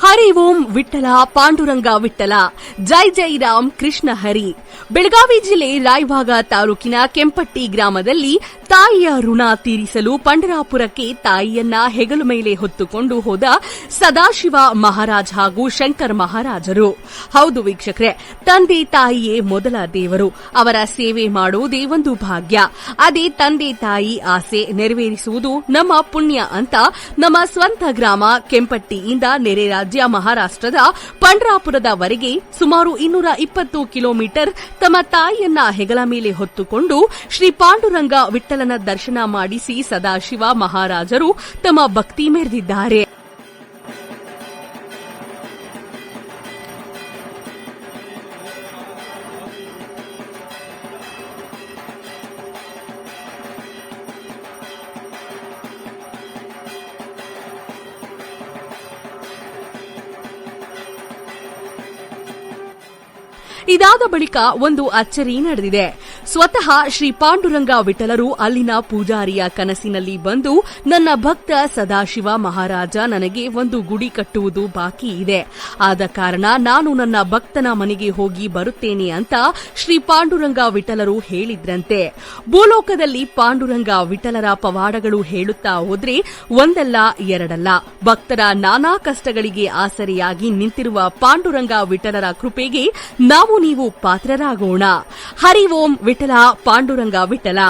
ಹರಿ ಓಂ ವಿಠಲ ಪಾಂಡುರಂಗ ವಿಠಲ ಜೈ ಜೈ ರಾಮ್ ಕೃಷ್ಣ ಹರಿ. ಬೆಳಗಾವಿ ಜಿಲ್ಲೆ ರಾಯಭಾಗ ತಾಲೂಕಿನ ಕೆಂಪಟ್ಟಿ ಗ್ರಾಮದಲ್ಲಿ ತಾಯಿಯ ಋಣ ತೀರಿಸಲು ಪಂಡರಾಪುರಕ್ಕೆ ತಾಯಿಯನ್ನ ಹೆಗಲು ಮೇಲೆ ಹೊತ್ತುಕೊಂಡು ಹೋದ ಸದಾಶಿವ ಮಹಾರಾಜ್ ಹಾಗೂ ಶಂಕರ್ ಮಹಾರಾಜರು. ಹೌದು ವೀಕ್ಷಕರೇ, ತಂದೆ ತಾಯಿಯೇ ಮೊದಲ ದೇವರು. ಅವರ ಸೇವೆ ಮಾಡುವುದೇ ಒಂದು ಭಾಗ್ಯ. ಅದೇ ತಂದೆ ತಾಯಿ ಆಸೆ ನೆರವೇರಿಸುವುದು ನಮ್ಮ ಪುಣ್ಯ ಅಂತ ನಮ್ಮ ಸ್ವಂತ ಗ್ರಾಮ ಕೆಂಪಟ್ಟಿಯಿಂದ ನೆರೆ ರಾಜ್ಯ ಮಹಾರಾಷ್ಟದ ಪಂಡ್ರಾಪುರದವರೆಗೆ ಸುಮಾರು ಇನ್ನೂರ ಇಪ್ಪತ್ತು ಕಿಲೋಮೀಟರ್ ತಮ್ಮ ತಾಯಿಯನ್ನ ಹೆಗಲ ಮೇಲೆ ಹೊತ್ತುಕೊಂಡು ಶ್ರೀ ಪಾಂಡುರಂಗ ವಿಠಲನ ದರ್ಶನ ಮಾಡಿಸಿ ಸದಾಶಿವ ಮಹಾರಾಜರು ತಮ್ಮ ಭಕ್ತಿ ಮೆರೆದಿದ್ದಾರೆ. ಇದಾದ ಬಳಿಕ ಒಂದು ಅಚ್ಚರಿ ನಡೆದಿದೆ. ಸ್ವತಃ ಶ್ರೀ ಪಾಂಡುರಂಗ ವಿಠಲರು ಅಲ್ಲಿನ ಪೂಜಾರಿಯ ಕನಸಿನಲ್ಲಿ ಬಂದು ನನ್ನ ಭಕ್ತ ಸದಾಶಿವ ಮಹಾರಾಜ ನನಗೆ ಒಂದು ಗುಡಿ ಕಟ್ಟುವುದು ಬಾಕಿ ಇದೆ. ಆದ ಕಾರಣ ನಾನು ನನ್ನ ಭಕ್ತನ ಮನೆಗೆ ಹೋಗಿ ಬರುತ್ತೇನೆ ಅಂತ ಶ್ರೀ ಪಾಂಡುರಂಗ ವಿಠಲರು ಹೇಳಿದ್ರಂತೆ. ಭೂಲೋಕದಲ್ಲಿ ಪಾಂಡುರಂಗ ವಿಠಲರ ಪವಾಡಗಳು ಹೇಳುತ್ತಾ ಹೋದ್ರೆ ಒಂದಲ್ಲ, ಎರಡಲ್ಲ. ಭಕ್ತರ ನಾನಾ ಕಷ್ಟಗಳಿಗೆ ಆಸರೆಯಾಗಿ ನಿಂತಿರುವ ಪಾಂಡುರಂಗ ವಿಠಲರ ಕೃಪೆಗೆ ನಾವು ನೀವು ಪಾತ್ರರಾಗೋಣ. ಹರಿ ಓಂ విఠలా పాండురంగా విఠలా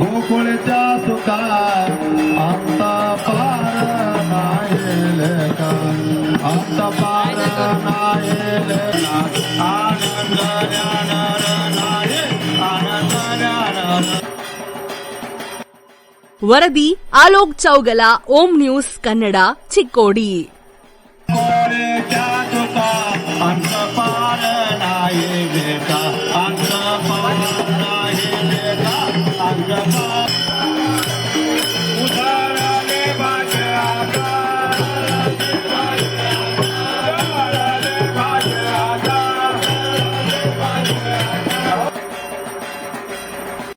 गोकुळच्या सुका आता ವರದಿ ಆಲೋಕ್ ಚೌಗಲ ಓಂ ನ್ಯೂಸ್ ಕನ್ನಡ ಚಿಕ್ಕೋಡಿ.